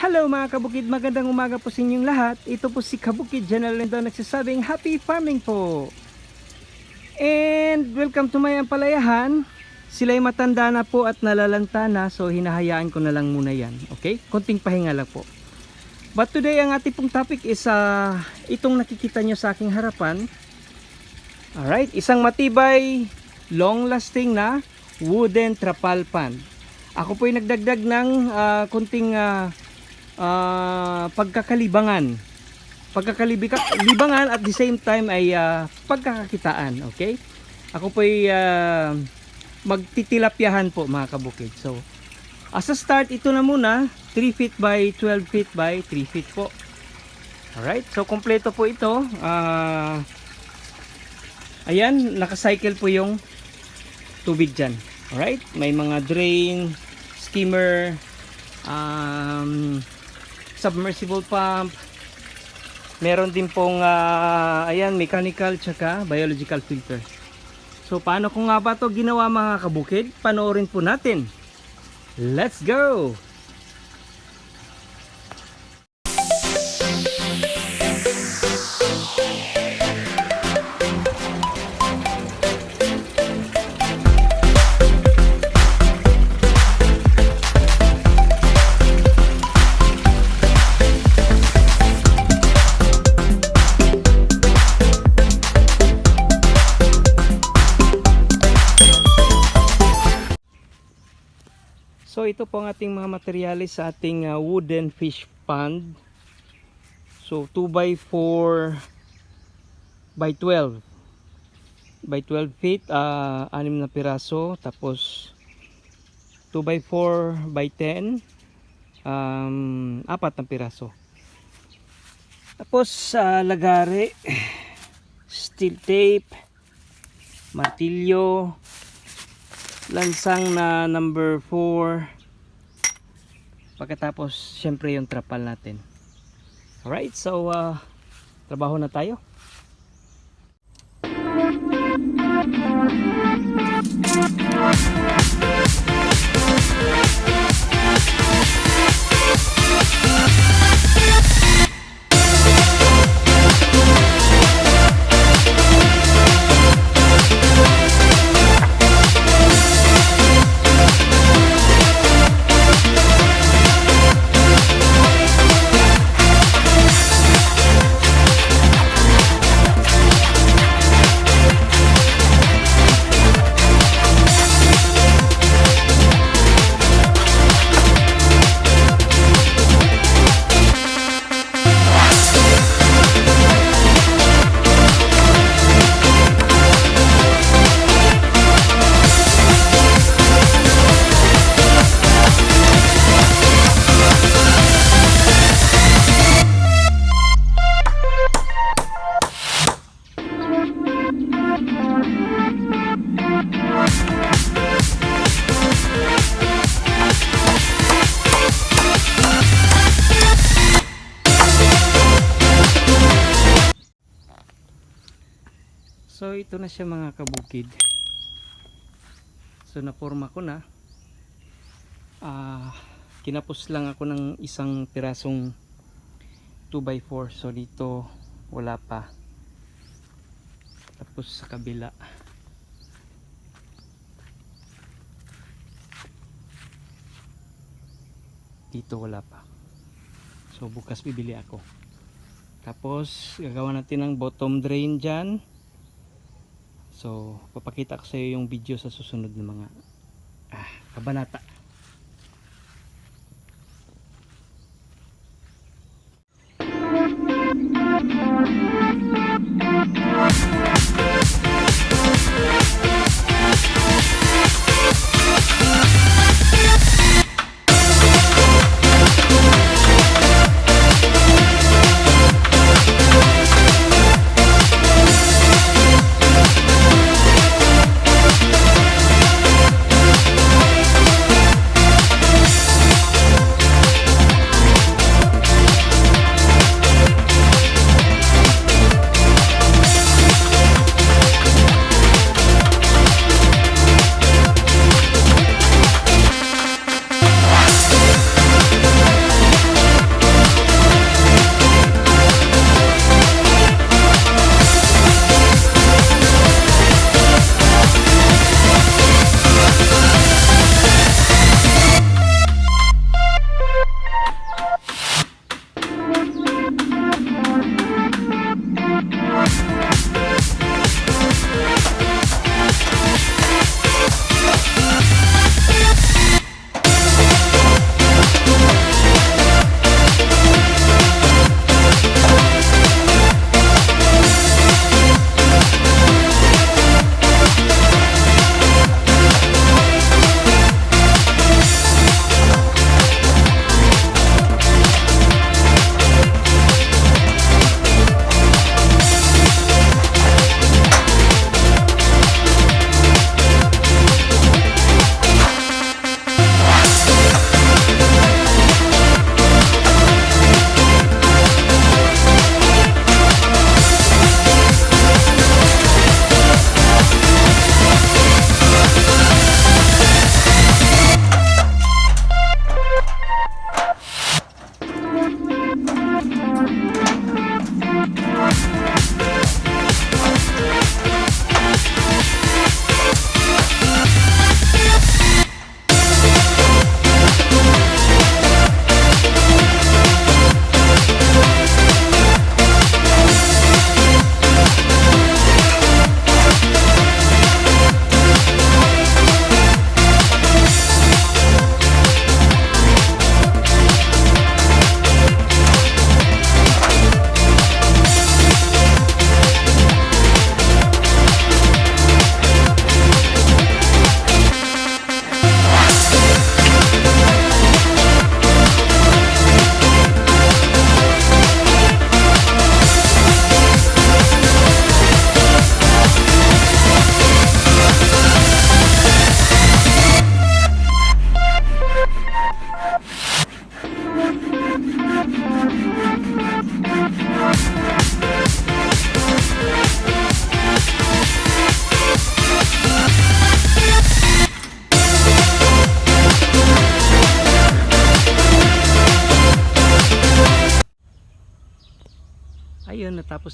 Hello mga kabukid, magandang umaga po sa inyong lahat. Ito po si Kabukid General Lendo nagsasabing Happy Farming po. And welcome to my ampalayahan. Sila'y matanda na po at nalalanta na so hinahayaan ko na lang muna yan. Okay? Konting pahinga lang po. But today ang ating pong topic is ah, itong nakikita nyo sa aking harapan. Alright, isang matibay, long lasting na wooden trapal pan. Ako po ay nagdagdag ng ah, konting ah, ah, pagkakalibangan. Pagkakalibangan at the same time ay ah, pagkakakitaan, okay? Ako po ay ah, magtitilapyahan po mga kabukid. So, as a start, ito na muna, 3 feet by 12 feet by 3 feet po. Alright, so kompleto po ito. Ah, ayan, nakacycle po yung tubig dyan. Alright, may mga drain, skimmer, um, submersible pump, meron din pong ah, ayan, mechanical tsaka biological filter. So paano ko nga ba to ginawa mga kabukid? Panoorin po natin. Let's go! Ito po ang ating mga materyales sa ating ah, wooden fish pond. So 2 by 4 by 12 by 12 feet, ah, anim na piraso. Tapos 2 by 4 by 10, um, apat na piraso. Tapos sa lagari, steel tape, martilyo, lansang na number 4 pagkatapos syempre yung trapal natin. Alright so uh, trabaho na tayo. So mga kabukid. So naporma ko na. Ah, kinapos lang ako ng isang pirasong 2x4. So dito wala pa. Tapos sa kabila. Dito wala pa. So bukas bibili ako. Tapos gagawa natin ng bottom drain dyan. So, papakita ko sa iyo yung video sa susunod na mga ah, kabanata.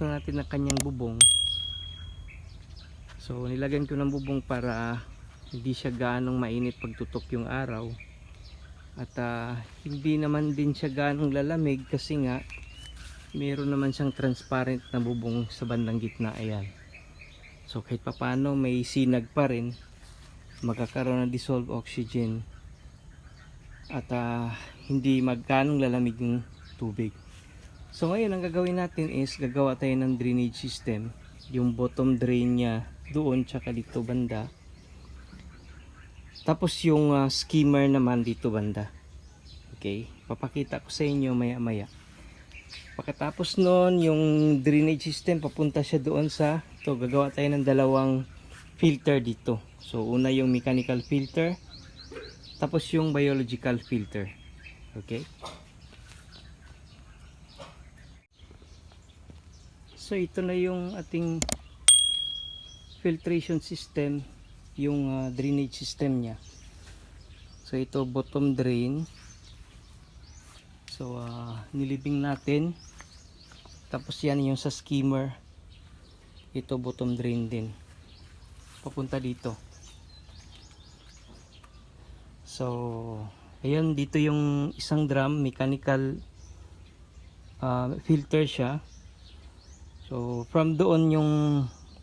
Natapos na natin ang kanyang bubong. So nilagyan ko ng bubong para hindi siya gaanong mainit pagtutok yung araw. At ah, hindi naman din siya gaanong lalamig kasi nga meron naman siyang transparent na bubong sa bandang gitna ayan. So kahit papano may sinag pa rin magkakaroon ng dissolved oxygen at ah, hindi magkanong lalamig yung tubig. So ngayon ang gagawin natin is gagawa tayo ng drainage system. Yung bottom drain niya doon tsaka dito banda. Tapos yung ah, skimmer naman dito banda. Okay, papakita ko sa inyo maya maya. Pagkatapos nun, yung drainage system papunta siya doon sa to gagawa tayo ng dalawang filter dito. So una yung mechanical filter tapos yung biological filter. Okay? So ito na yung ating filtration system, yung ah, drainage system niya. So ito bottom drain. So ah, nilibing natin. Tapos yan yung sa skimmer. Ito bottom drain din. Papunta dito. So ayan dito yung isang drum, mechanical ah, filter siya. So from doon yung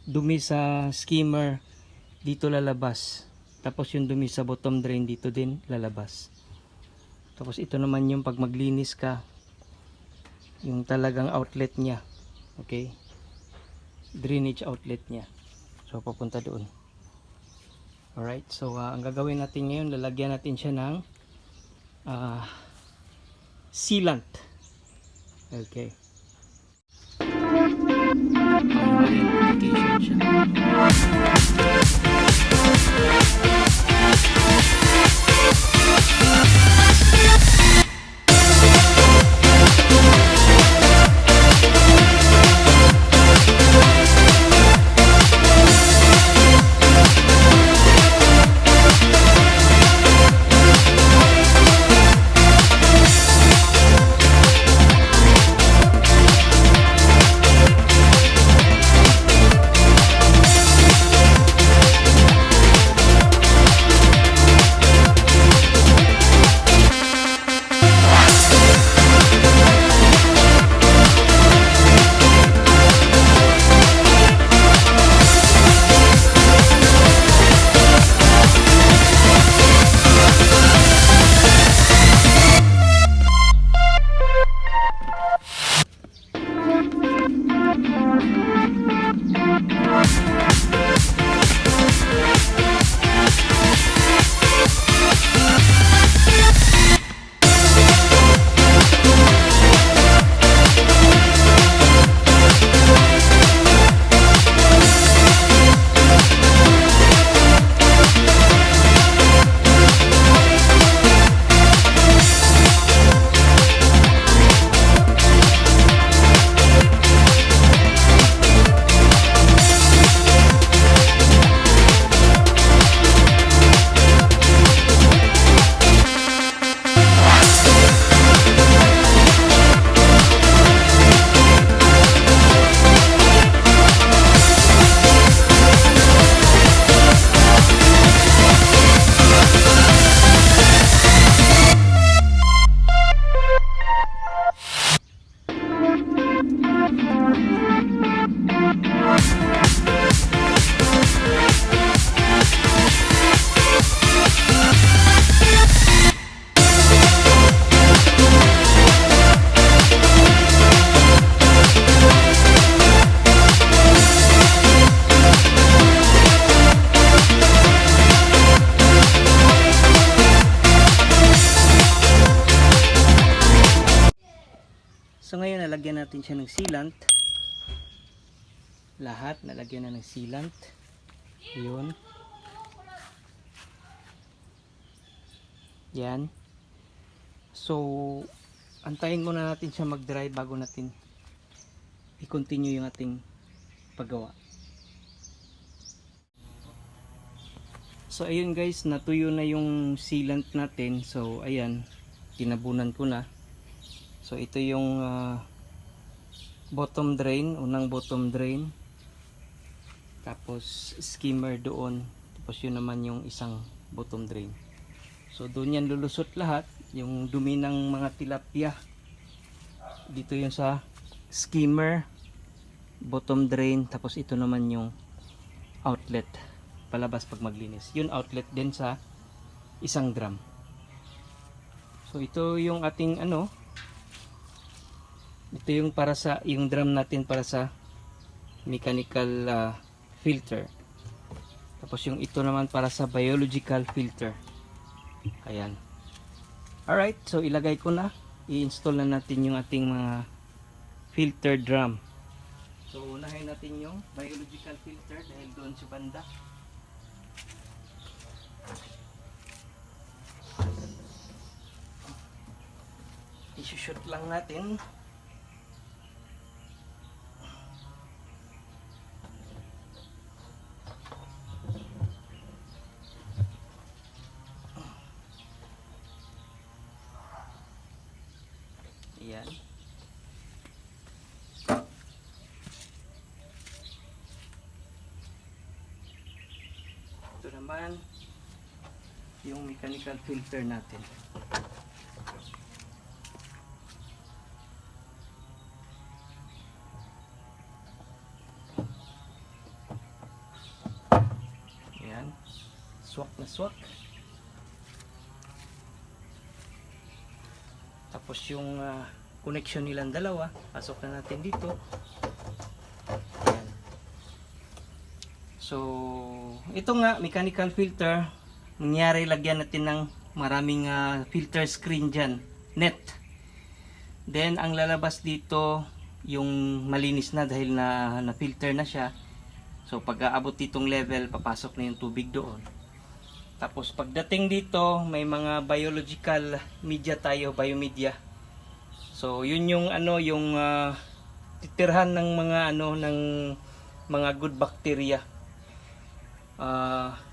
dumi sa skimmer dito lalabas. Tapos yung dumi sa bottom drain dito din lalabas. Tapos ito naman yung pag maglinis ka yung talagang outlet niya. Okay? Drainage outlet niya. So papunta doon. Alright, so ah, ang gagawin natin ngayon, lalagyan natin siya ng ah, sealant. Okay. Application siya. Nalagyan natin siya ng sealant. Lahat nalagyan na ng sealant. Yun. Yan. So antayin muna natin siya mag-dry bago natin i-continue yung ating paggawa. So ayun guys, natuyo na yung sealant natin. So ayan, tinabunan ko na. So ito yung ah, bottom drain, unang bottom drain. Tapos skimmer doon. Tapos yun naman yung isang bottom drain. So doon yan lulusot lahat, yung dumi ng mga tilapia. Dito yun sa skimmer, bottom drain, tapos ito naman yung outlet palabas pag maglinis. Yun outlet din sa isang drum. So ito yung ating ano, ito yung para sa yung drum natin para sa mechanical ah, filter. Tapos yung ito naman para sa biological filter. Ayan. Alright, so ilagay ko na. I-install na natin yung ating mga filter drum. So unahin natin yung biological filter dahil doon sa banda. I-shoot lang natin. Ayan. Ito naman yung mechanical filter natin. Ayan. Swak na swak. Tapos yung ah, connection nilang dalawa, pasok na natin dito. Ayan. So, ito nga, mechanical filter. Nangyari, lagyan natin ng maraming ah, filter screen dyan. Net. Then, ang lalabas dito, yung malinis na dahil na, na-filter na siya. So, pag aabot ditong level, papasok na yung tubig doon. Tapos pagdating dito, may mga biological media tayo, biomedia. So, yun yung ano, yung ah, titirhan ng mga ano ng mga good bacteria. Ah nit-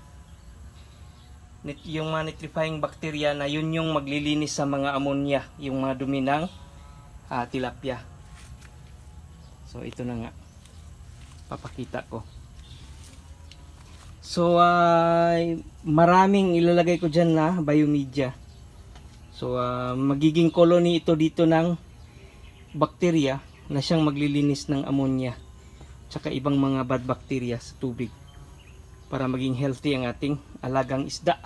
yung mga nitrifying bacteria na yun yung maglilinis sa mga ammonia, yung mga dumi ng ah, tilapia. So, ito na nga. Papakita ko. So, ay maraming ilalagay ko dyan na biomedia. So, ah, magiging colony ito dito ng bacteria na siyang maglilinis ng ammonia tsaka ibang mga bad bacteria sa tubig para maging healthy ang ating alagang isda.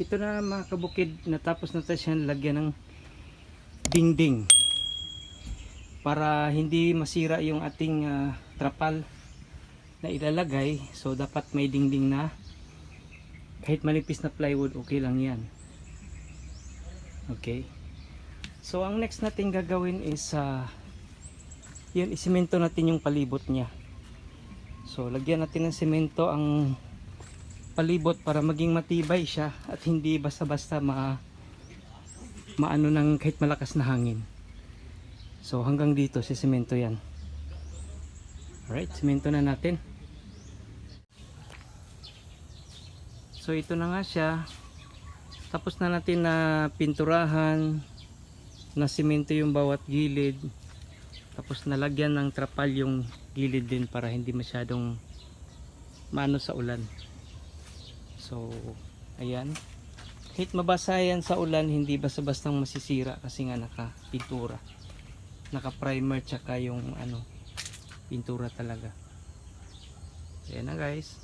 Ito na mga kabukid, natapos na tayo siyang lagyan ng dingding para hindi masira yung ating ah, trapal na ilalagay. So dapat may dingding na. Kahit manipis na plywood okay lang yan. Okay. So ang next natin gagawin is uh, yun isimento natin yung palibot niya so lagyan natin ng semento ang palibot para maging matibay siya at hindi basta basta ma maano ng kahit malakas na hangin So hanggang dito si semento yan. Alright, semento na natin. So ito na nga siya. Tapos na natin na pinturahan na semento yung bawat gilid. Tapos nalagyan ng trapal yung gilid din para hindi masyadong maano sa ulan. So ayan. Kahit mabasa yan sa ulan, hindi basta-bastang masisira kasi nga naka-pintura. Naka primer tsaka yung ano pintura talaga. Ayan na guys.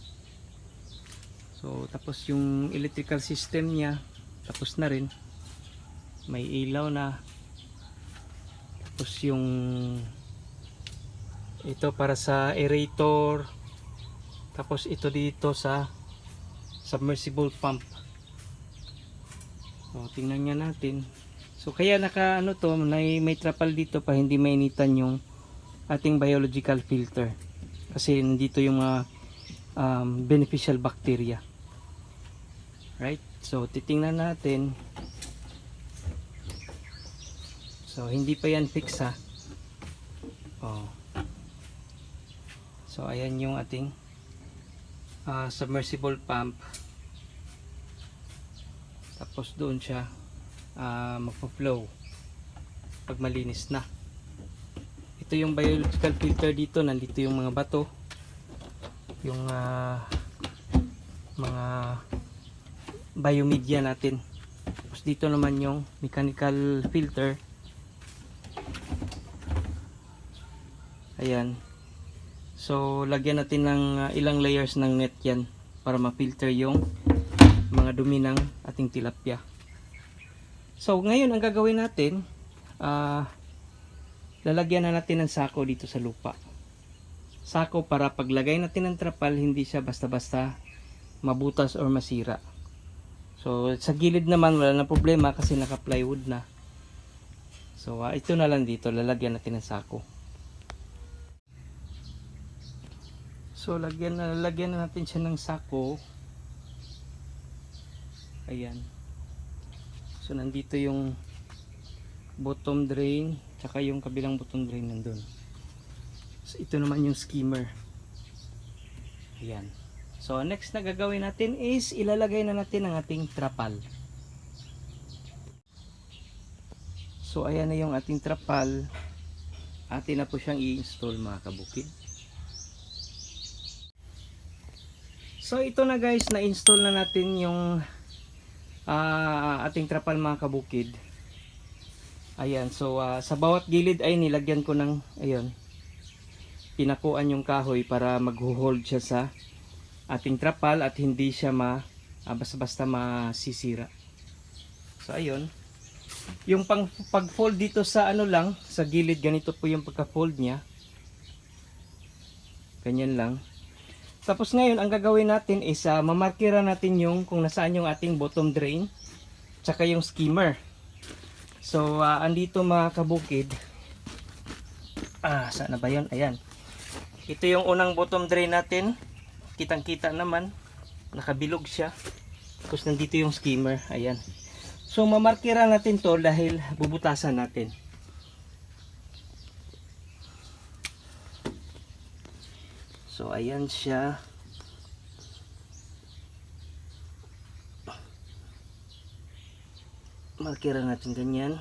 So tapos yung electrical system niya tapos na rin. May ilaw na tapos yung ito para sa aerator tapos ito dito sa submersible pump so tingnan nga natin So kaya naka ano to, may, may trapal dito pa hindi mainitan yung ating biological filter. Kasi nandito yung mga um, beneficial bacteria. Right? So titingnan natin. So hindi pa yan fix ha. Oh. So ayan yung ating uh, submersible pump. Tapos doon siya ah, magpo-flow pag malinis na. Ito yung biological filter dito, nandito yung mga bato, yung ah, mga biomedia natin. Tapos dito naman yung mechanical filter. Ayan. So, lagyan natin ng ah, ilang layers ng net yan para ma-filter yung mga dumi ng ating tilapia. So, ngayon ang gagawin natin, ah lalagyan na natin ng sako dito sa lupa. Sako para paglagay natin ng trapal, hindi siya basta-basta mabutas or masira. So, sa gilid naman wala na problema kasi naka-plywood na. So, ah, ito na lang dito, lalagyan natin ng sako. So, lagyan na, lagyan na natin siya ng sako. Ayan. So, nandito yung bottom drain, tsaka yung kabilang bottom drain nandun. So, ito naman yung skimmer. Ayan. So, next na gagawin natin is ilalagay na natin ang ating trapal. So, ayan na yung ating trapal. Atin na po siyang i-install mga kabukid. So, ito na guys, na-install na natin yung ah, ating trapal mga kabukid. Ayan, so ah, sa bawat gilid ay nilagyan ko ng, ayun, pinakuan yung kahoy para mag-hold siya sa ating trapal at hindi siya ma, ah, basta-basta masisira. So, ayun. Yung pang pag-fold dito sa ano lang, sa gilid, ganito po yung pagka-fold niya. Ganyan lang. Tapos ngayon, ang gagawin natin is uh, mamarkira natin yung kung nasaan yung ating bottom drain tsaka yung skimmer. So, ah, andito mga kabukid. Ah, saan na ba yun? Ayan. Ito yung unang bottom drain natin. Kitang-kita naman. Nakabilog siya. Tapos nandito yung skimmer. Ayan. So, mamarkira natin to dahil bubutasan natin. So, ayan siya. Markira natin ganyan.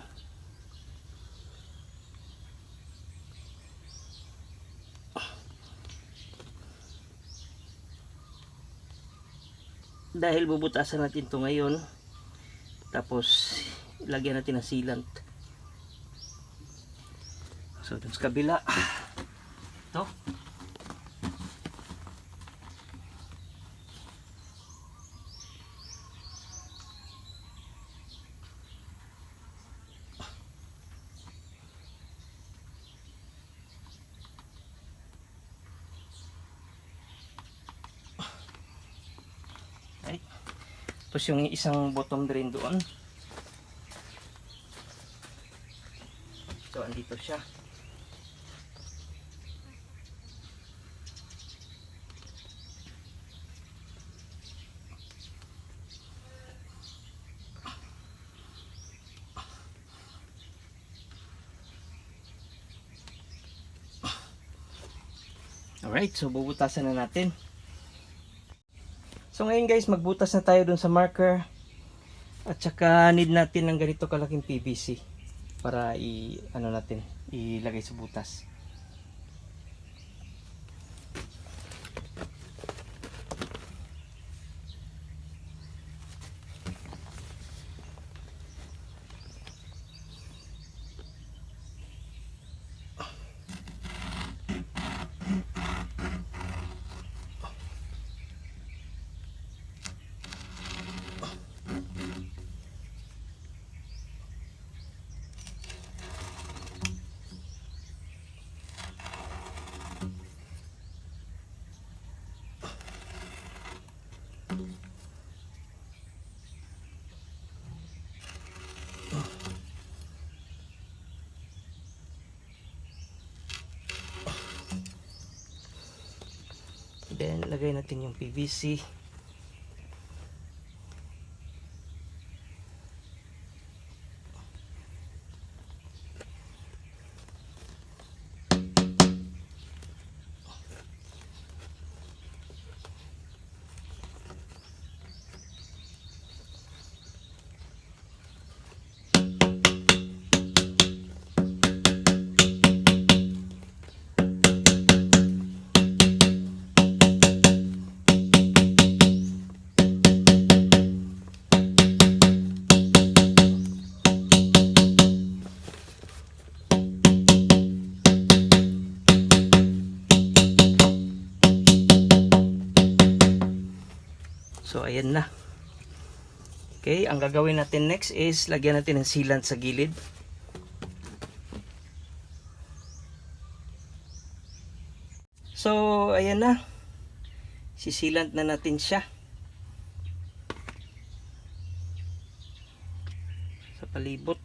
Dahil bubutasan natin to ngayon, tapos ilagyan natin ng sealant. So, dun sa kabila. Ito. Tapos yung isang bottom drain doon. So, andito siya. Alright, so bubutasan na natin. So ngayon guys, magbutas na tayo dun sa marker. At saka need natin ng ganito kalaking PVC para i ano natin, ilagay sa butas. Then lagay natin yung PVC. Okay, ang gagawin natin next is lagyan natin ng sealant sa gilid. So, ayan na. Sisilant na natin siya. Sa palibot.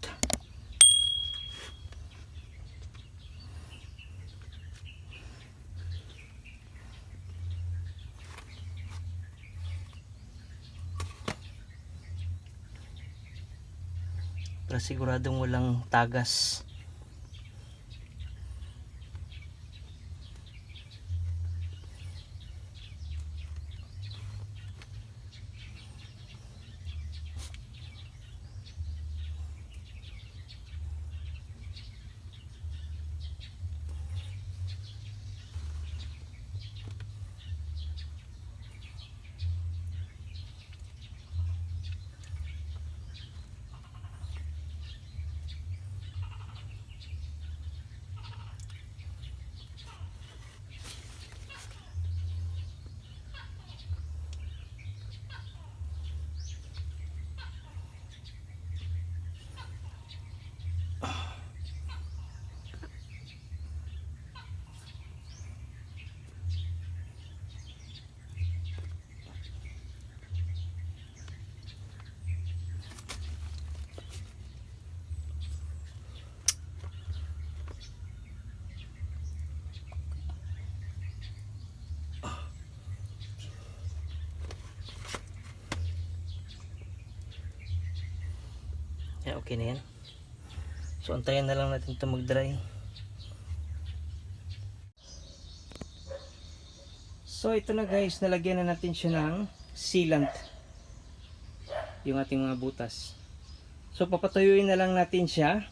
Para siguradong walang tagas. Yan, okay na yan. So, antayin na lang natin ito mag-dry. So, ito na guys, nalagyan na natin siya ng sealant. Yung ating mga butas. So, papatuyuin na lang natin siya.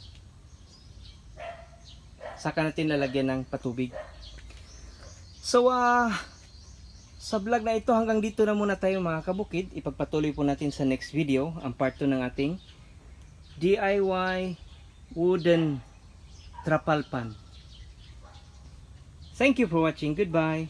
Saka natin lalagyan ng patubig. So, ah... sa vlog na ito hanggang dito na muna tayo mga kabukid. Ipagpatuloy po natin sa next video ang part 2 ng ating DIY wooden trapal pan. Thank you for watching. Goodbye.